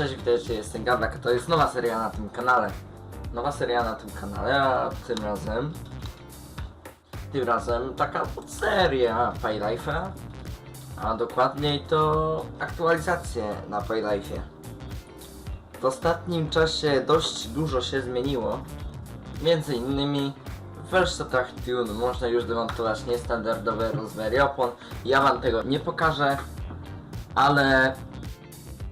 Cześć, witajcie, jestem Gawlak, to jest nowa seria na tym kanale. Nowa seria na tym kanale, a tym razem... Tym razem taka podseria Paylife'a, a dokładniej to aktualizacje na Paylife'ie. W ostatnim czasie dość dużo się zmieniło. Między innymi w warsztatach Tune można już demontować niestandardowe rozmiary opon. Ja wam tego nie pokażę, ale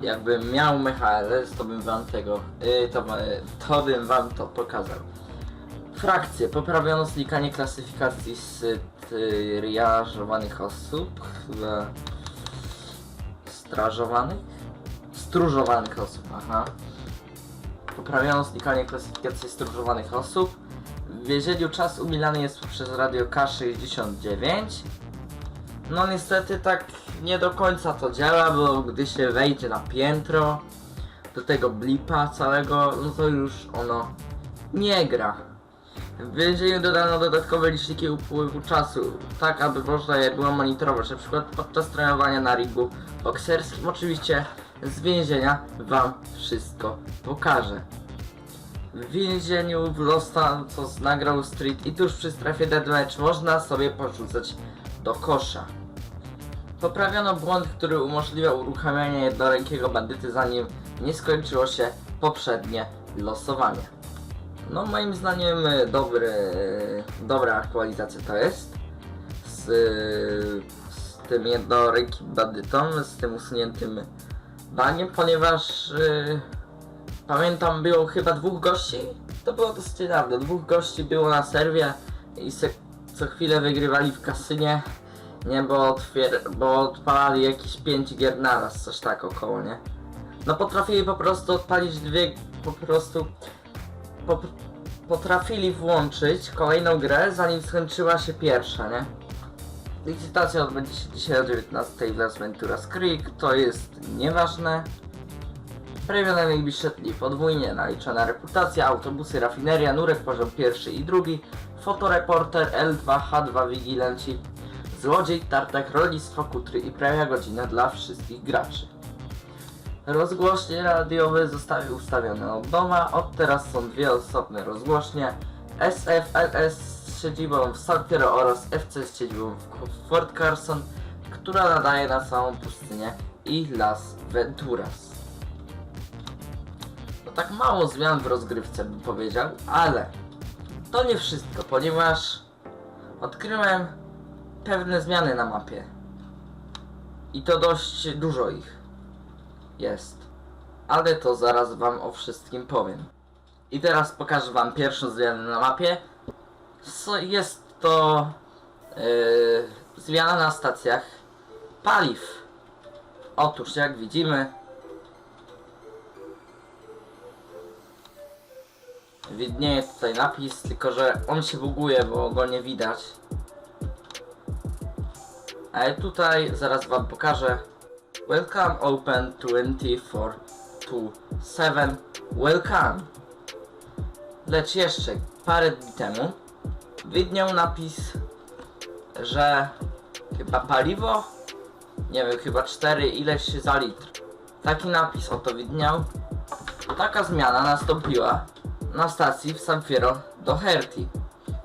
jakbym miał MHLS, to bym wam tego, yy, to, y, to bym wam to pokazał. Frakcje. Poprawiono zlikanie klasyfikacji striażowanych osób, chyba strażowanych? Stróżowanych osób, aha. Poprawiono zlikanie klasyfikacji stróżowanych osób. W więzieniu czas umilany jest poprzez radio K69. No niestety tak nie do końca to działa, bo gdy się wejdzie na piętro do tego blipa całego, no to już ono nie gra. W więzieniu dodano dodatkowe liczniki upływu czasu, tak aby można je było monitorować, na przykład podczas trenowania na ringu bokserskim. Oczywiście z więzienia wam wszystko pokażę. W więzieniu w Los Santos nagrał Street i tuż przy strefie deathmatch można sobie porzucać do kosza. Poprawiono błąd, który umożliwiał uruchamianie jednorękiego bandyty zanim nie skończyło się poprzednie losowanie. No moim zdaniem y, dobry, dobra aktualizacja to jest. Z, z tym jednorękim bandytą, z tym usuniętym baniem, ponieważ pamiętam było chyba dwóch gości. To było dosyć niedawno. Dwóch gości było na serwie i se, co chwilę wygrywali w kasynie. Nie, bo, otwier bo odpalali jakieś 5 gier naraz, coś tak około, nie? No potrafili po prostu odpalić dwie, po prostu po, potrafili włączyć kolejną grę, zanim skończyła się pierwsza, nie? Licytacja odbędzie się dzisiaj o 19 w Las Venturas Creek, to jest nieważne. Premia na najbliższe dni podwójnie naliczona reputacja, autobusy, rafineria, nurek poziom pierwszy i drugi, fotoreporter, L2, H2, Vigilanci, złodziej, tartak, rolnictwo, kutry i premia godzina dla wszystkich graczy. Rozgłośnie radiowe zostały ustawione od nowa, od teraz są dwie osobne rozgłośnie SFLS z siedzibą w San oraz FC z siedzibą w Fort Carson, która nadaje na całą pustynię i Las Venturas. To tak mało zmian w rozgrywce bym powiedział, ale to nie wszystko, ponieważ odkryłem pewne zmiany na mapie. I to dość dużo ich jest. Ale to zaraz wam o wszystkim powiem. I teraz pokażę wam pierwszą zmianę na mapie. Jest to yy, zmiana na stacjach paliw. Otóż jak widzimy widnieje tutaj napis, tylko że on się buguje, bo go nie widać. Ale tutaj zaraz wam pokażę. Welcome open 24 to 7. Welcome. Lecz jeszcze parę dni temu widniał napis, że chyba paliwo, nie wiem, chyba 4 ileś za litr. Taki napis oto widniał. Taka zmiana nastąpiła na stacji w San Fierro do Herty.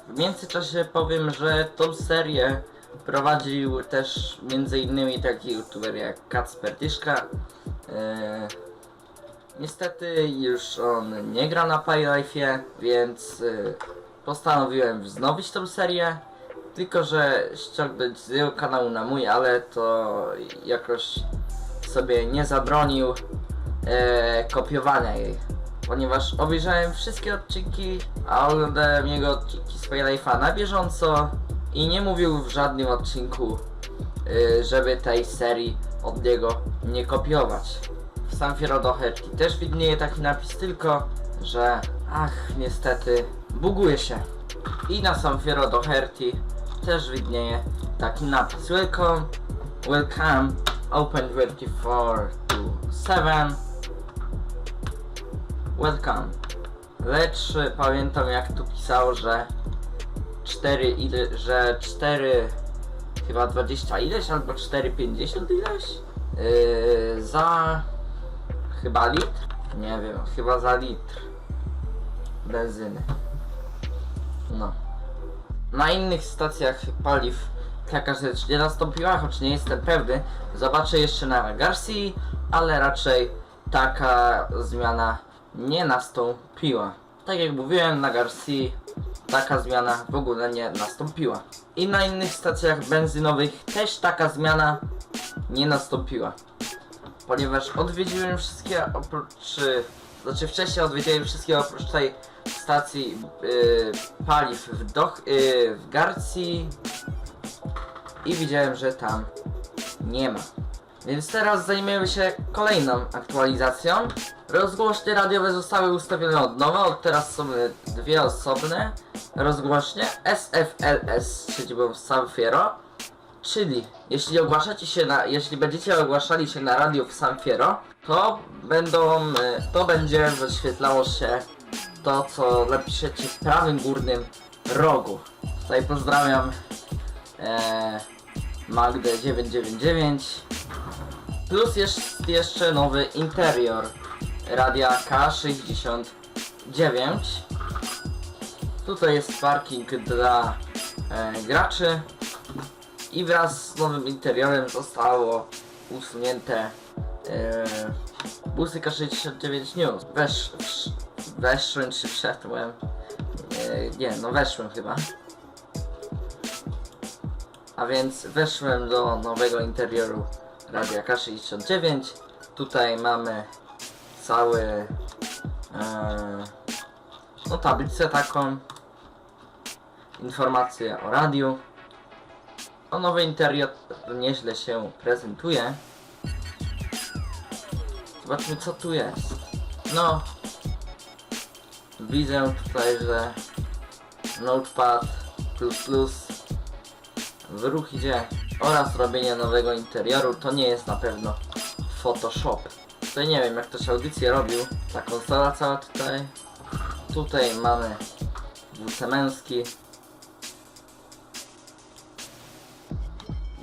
W międzyczasie powiem, że tą serię prowadził też innymi taki youtuber jak Kacper Tyszka. Eee, niestety już on nie gra na PyLife'ie, więc e, postanowiłem wznowić tą serię. Tylko, że ściągnąć z jego kanału na mój, ale to jakoś sobie nie zabronił e, kopiowania jej. Ponieważ obejrzałem wszystkie odcinki, a oglądałem jego odcinki z PyLife'a na bieżąco i nie mówił w żadnym odcinku, y, żeby tej serii od niego nie kopiować. W San Fierro do Herki też widnieje taki napis, tylko że ach, niestety buguje się. I na San Fierro do Herty też widnieje taki napis. Welcome, welcome, open 24 to 7. Welcome. Lecz y, pamiętam jak tu pisało, że 4 ile, że 4 chyba 20 ileś albo 4,50 ileś yy, za chyba litr? Nie wiem, chyba za litr benzyny. No. Na innych stacjach paliw taka rzecz nie nastąpiła, choć nie jestem pewny. Zobaczę jeszcze na Garcia, ale raczej taka zmiana nie nastąpiła. Tak jak mówiłem, na Garcia taka zmiana w ogóle nie nastąpiła. I na innych stacjach benzynowych też taka zmiana nie nastąpiła. Ponieważ odwiedziłem wszystkie oprócz... Znaczy wcześniej odwiedziłem wszystkie oprócz tej stacji y, paliw w, Doch, y, w Garcji i widziałem, że tam nie ma. Więc teraz zajmiemy się kolejną aktualizacją. Rozgłośnie radiowe zostały ustawione od nowa, od teraz są dwie osobne rozgłośnie SFLS siedzibą w San Fierro. Czyli jeśli ogłaszacie się na, jeśli będziecie ogłaszali się na radio w San Fierro, to będą, e, to będzie wyświetlało się to, co napiszecie w prawym górnym rogu. Tutaj pozdrawiam e, Magdę 999 Plus jest jeszcze nowy interior radia K69 Tutaj jest parking dla e, graczy i wraz z nowym interiorem zostało usunięte e, busy K69 News. Wesz, wsz, weszłem czy wszedłem? E, nie, no weszłem chyba. A więc weszłem do nowego interioru Radia K69. Tutaj mamy cały e, no tablicę taką informację o radiu. O nowy interior nieźle się prezentuje. Zobaczmy co tu jest. No widzę tutaj, że Notepad plus plus w ruch idzie oraz robienie nowego interioru to nie jest na pewno Photoshop. Tutaj nie wiem jak ktoś audycję robił. Ta konsola cała tutaj. Tutaj mamy WC męski.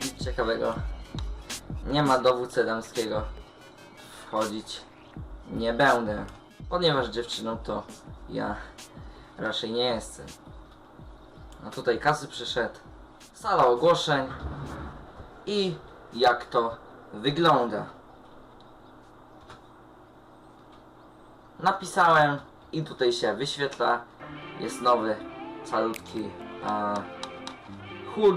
Nic ciekawego. Nie ma do WC damskiego wchodzić. Nie będę. Ponieważ dziewczyną to ja raczej nie jestem. A tutaj kasy przyszedł. Sala ogłoszeń i jak to wygląda. Napisałem i tutaj się wyświetla. Jest nowy, calutki HUD.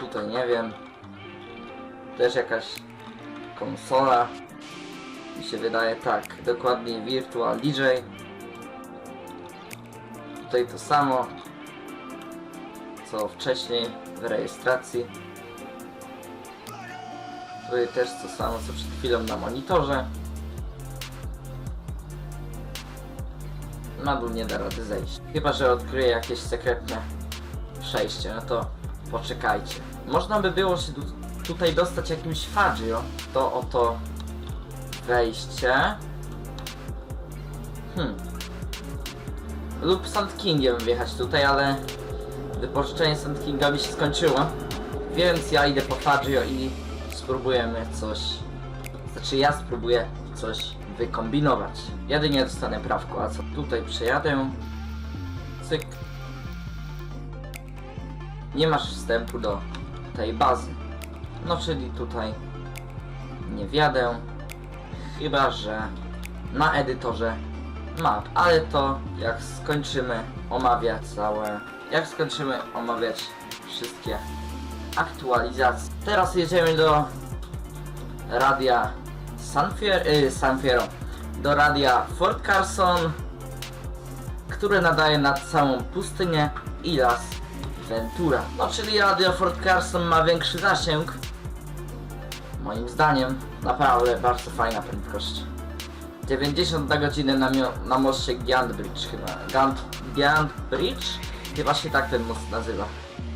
Tutaj nie wiem. Też jakaś konsola. Mi się wydaje tak, dokładnie Virtual DJ. Tutaj to samo co wcześniej w rejestracji. Tutaj też to samo co przed chwilą na monitorze. Na dół nie da rady zejść. Chyba, że odkryję jakieś sekretne przejście, no to poczekajcie. Można by było się tu, tutaj dostać jakimś Fagio. To oto wejście. Hmm. Lub Sand Kingiem wjechać tutaj, ale wypożyczenie Sand Kinga mi się skończyło. Więc ja idę po Fagio i spróbujemy coś. Znaczy ja spróbuję coś wykombinować. Jedynie dostanę prawko, a co tutaj przejadę. Cyk. Nie masz wstępu do tej bazy. No czyli tutaj nie wjadę. Chyba, że na edytorze map. Ale to jak skończymy omawiać całe... Jak skończymy omawiać wszystkie aktualizacje. Teraz jedziemy do radia Sanfier, y, Sanfiero. Do radia Fort Carson, które nadaje nad całą pustynię i las Ventura. No czyli radio Fort Carson ma większy zasięg. Moim zdaniem naprawdę bardzo fajna prędkość. 90 na godzinę na, na moście Giant Bridge chyba. Gant, Giant Bridge? Chyba się tak ten most nazywa.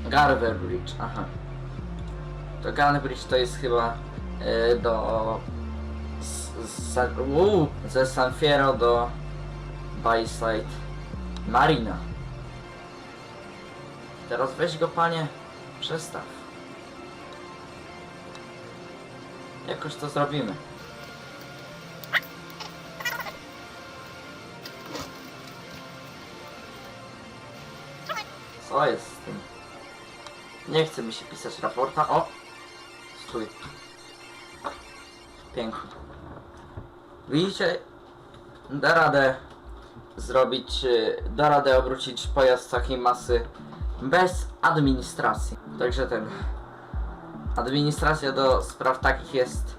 Garver Bridge, aha. To Giant Bridge to jest chyba e, do... Z, z, uu, ze San Fierro do Bayside Marina. Teraz weź go panie, przestaw. Jakoś to zrobimy. Co jest z tym? Nie chce mi się pisać raporta. O! Stój. Pięknie. Widzicie? Da radę zrobić, y, da radę obrócić pojazd takiej masy bez administracji. Także ten administracja do spraw takich jest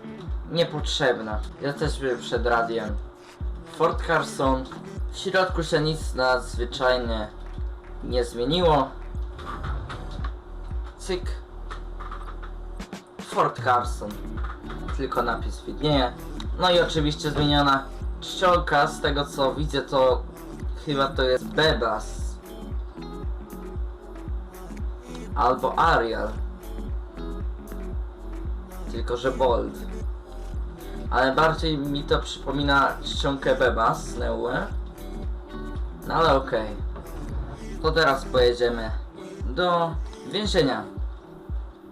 niepotrzebna. Jesteśmy przed radiem. Fort Carson. W środku się nic nadzwyczajnie nie zmieniło. Cyk. Fort Carson. Tylko napis widnieje. No i oczywiście zmieniona czcionka. Z tego co widzę to chyba to jest Bebas. Albo Ariel. Tylko że Bold. Ale bardziej mi to przypomina czcionkę Bebas, Neue. No ale okej. To teraz pojedziemy do więzienia.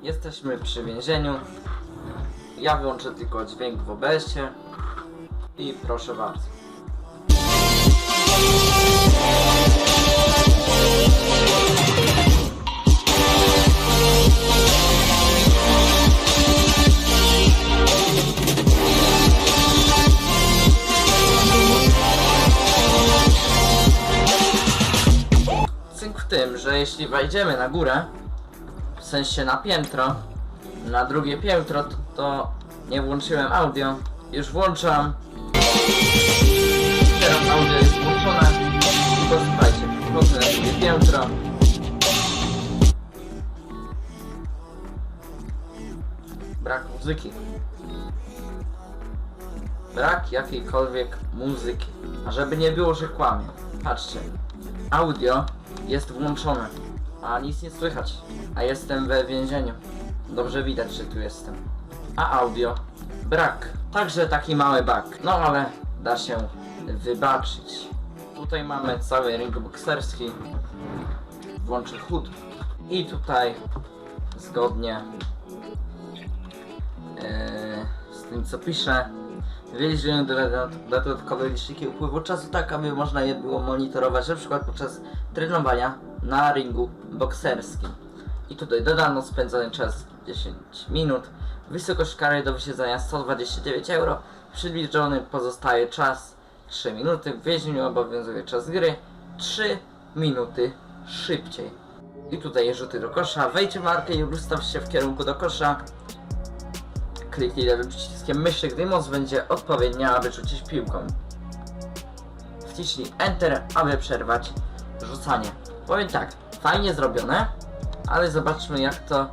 Jesteśmy przy więzieniu. Ja wyłączę tylko dźwięk w OBS-ie. I proszę bardzo. Jeśli wejdziemy na górę, w sensie na piętro, na drugie piętro, to, to nie włączyłem audio. Już włączam. Teraz audio jest włączone. To słuchajcie, wchodzę na drugie piętro. Brak muzyki. Brak jakiejkolwiek muzyki. A żeby nie było, że kłamie. Patrzcie. Audio jest włączone, a nic nie słychać. A jestem we więzieniu. Dobrze widać, że tu jestem. A audio brak. Także taki mały bug. No ale da się wybaczyć. Tutaj mamy cały ring bokserski. Włączę HUD. I tutaj zgodnie e, z tym co piszę Więzieniu dodatkowe liczniki upływu czasu tak, aby można je było monitorować przykład podczas trenowania na ringu bokserskim. I tutaj dodano spędzony czas 10 minut. Wysokość kary do wysiedzenia 129 euro. Przybliżony pozostaje czas 3 minuty. W więzieniu obowiązuje czas gry 3 minuty szybciej. I tutaj rzuty do kosza. Wejdź w markę i ustaw się w kierunku do kosza. Kliknij lewym przyciskiem myszy, gdy moc będzie odpowiednia, aby rzucić piłką. Wciśnij Enter, aby przerwać rzucanie. Powiem tak, fajnie zrobione, ale zobaczmy jak to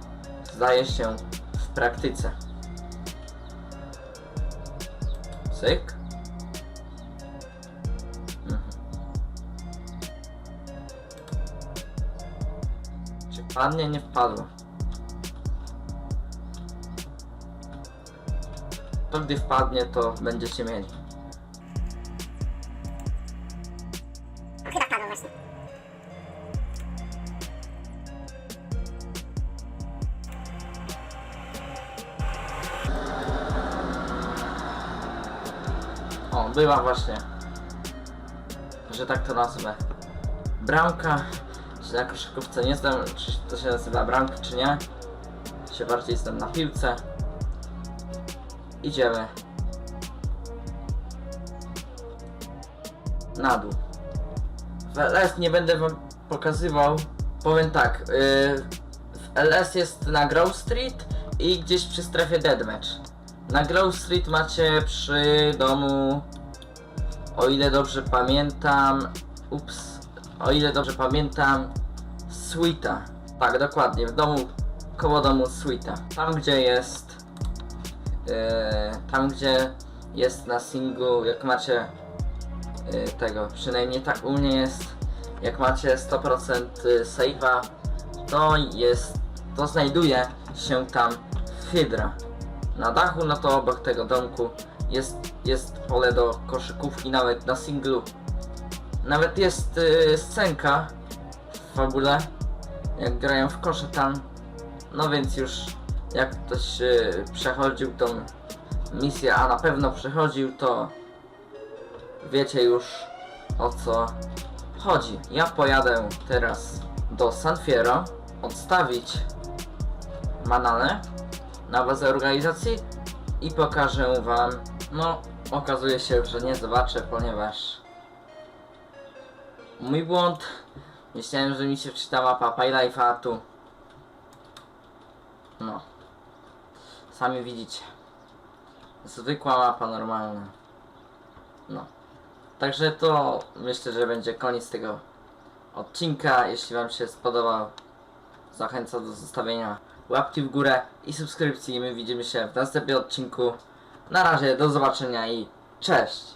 zdaje się w praktyce. Cyk. Mhm. Czy wpadnie? Nie wpadło. To gdy wpadnie, to będziecie mieli. Była właśnie. Że tak to nazwę. Bramka. Czy na koszykówce nie znam, czy to się nazywa bramka, czy nie. Się bardziej znam na piłce. Idziemy. Na dół. W LS nie będę wam pokazywał. Powiem tak. Yy, w LS jest na Grove Street i gdzieś przy strefie Deadmatch. Na Grove Street macie przy domu, o ile dobrze pamiętam, ups, o ile dobrze pamiętam, Sweeta. Tak, dokładnie, w domu, koło domu Sweeta. Tam gdzie jest, yy, tam gdzie jest na singlu, jak macie yy, tego, przynajmniej tak u mnie jest, jak macie 100% save'a, to jest, to znajduje się tam Hydra. Na dachu, no to obok tego domku jest, jest pole do koszykówki, nawet na singlu. Nawet jest y, scenka w fabule, jak grają w kosze tam. No więc już jak ktoś y, przechodził tą misję, a na pewno przechodził, to wiecie już o co chodzi. Ja pojadę teraz do San Fierro odstawić banany na bazę organizacji i pokażę wam, no okazuje się, że nie zobaczę, ponieważ mój błąd, myślałem, że mi się wczyta mapa Pylife'a, tu no sami widzicie zwykła mapa normalna no Także to myślę, że będzie koniec tego odcinka. Jeśli Wam się spodobał, zachęcam do zostawienia łapki w górę i subskrypcji. My widzimy się w następnym odcinku. Na razie, do zobaczenia i cześć!